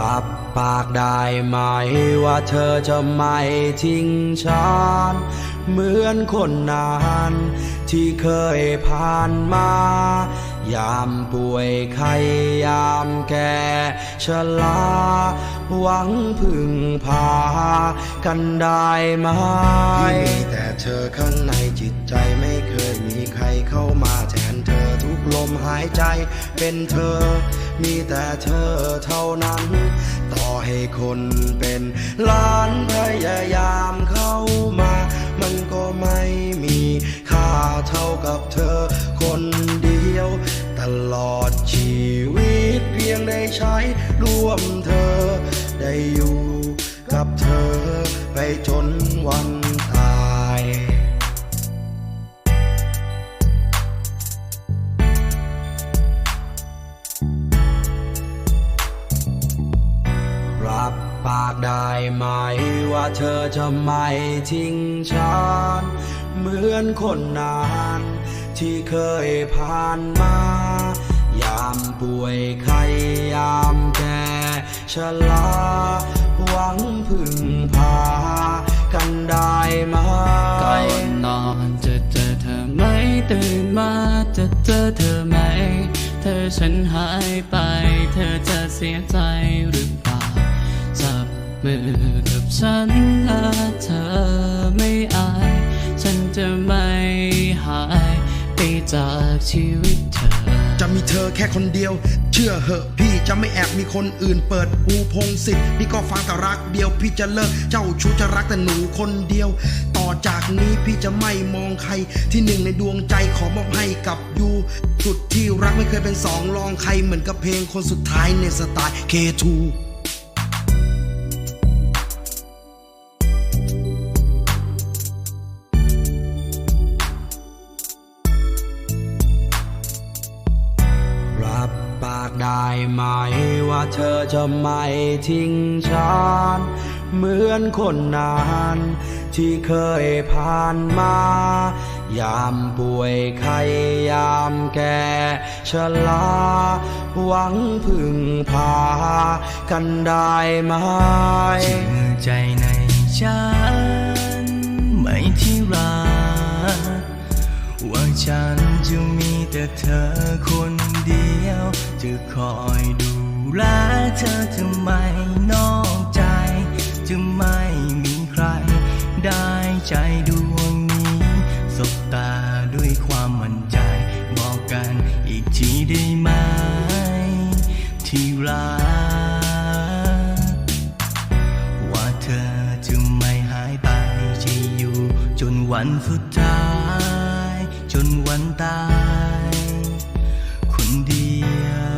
รับปากได้ไหมว่าเธอจะไม่ทิ้งฉัน เหมือนคนนานที่เคยผ่านมา ยามป่วยไข้ยามแก่ชราหวังพึ่งพากันได้ไหมที่มีแต่เธอข้างในจิตใจไม่เคยมีใครเข้ามาแทนเธอทุกลมหายใจเป็นเธอ มีแต่เธอเท่านั้น ให้คนเป็นล้านพยายามเข้ามา มันก็ไม่มีค่าเท่ากับเธอคนเดียว ตลอดชีวิตเพียงได้ใช้ร่วมเธอ ได้อยู่กับเธอไปจนวันตาย ได้ไหมว่าเธอจะไม่ทิ้งฉัน เหมือนคนนานที่เคยผ่านมา ยามป่วยไข้ยามแก่ชราหวังพึ่งพา กันได้ไหมก่อนนอนจะเจอเธอไหมตื่นมาจะเจอเธอไหม เธอฉันหายไป เธอจะเสียใจหรือเปล่า มือกับฉันและเธอไม่อาย ฉันจะไม่หายไปจากชีวิตเธอ จะมีเธอแค่คนเดียว เชื่อเหอะพี่จะไม่แอบมีคนอื่นเปิดปูพงศิษฐ์พี่ก็ฟังแต่รักเดียว พี่จะเลิกเจ้าชู้จะรักแต่หนูคนเดียว ต่อจากนี้พี่จะไม่มองใครที่หนึ่งในดวงใจขอมอบให้กับยูสุดที่รักไม่เคยเป็นสองรองใครเหมือนกับเพลงคนสุดท้ายในสไตล์ K2 ากได้ไหมว่าเธอจะไม่ทิ้งฉัน เหมือนคนนานที่เคยผ่านมา ยามป่วยไข้ยามแก่ชราหวังพึ่งพา กันได้ไหมเชื่อใจในฉัน ไม่ที่รักว่าฉันจะมีแต่เธอคน จะคอยดูแลเธอจะไม่นอกใจ จะไม่มีใคร ได้ใจดวงนี้สบตาด้วยความมั่นใจ บอกกันอีกทีได้ไหม ที่รักว่าเธอจะไม่หายไปจะอยู่ จนวันสุดท้าย จนวันตาย เดียว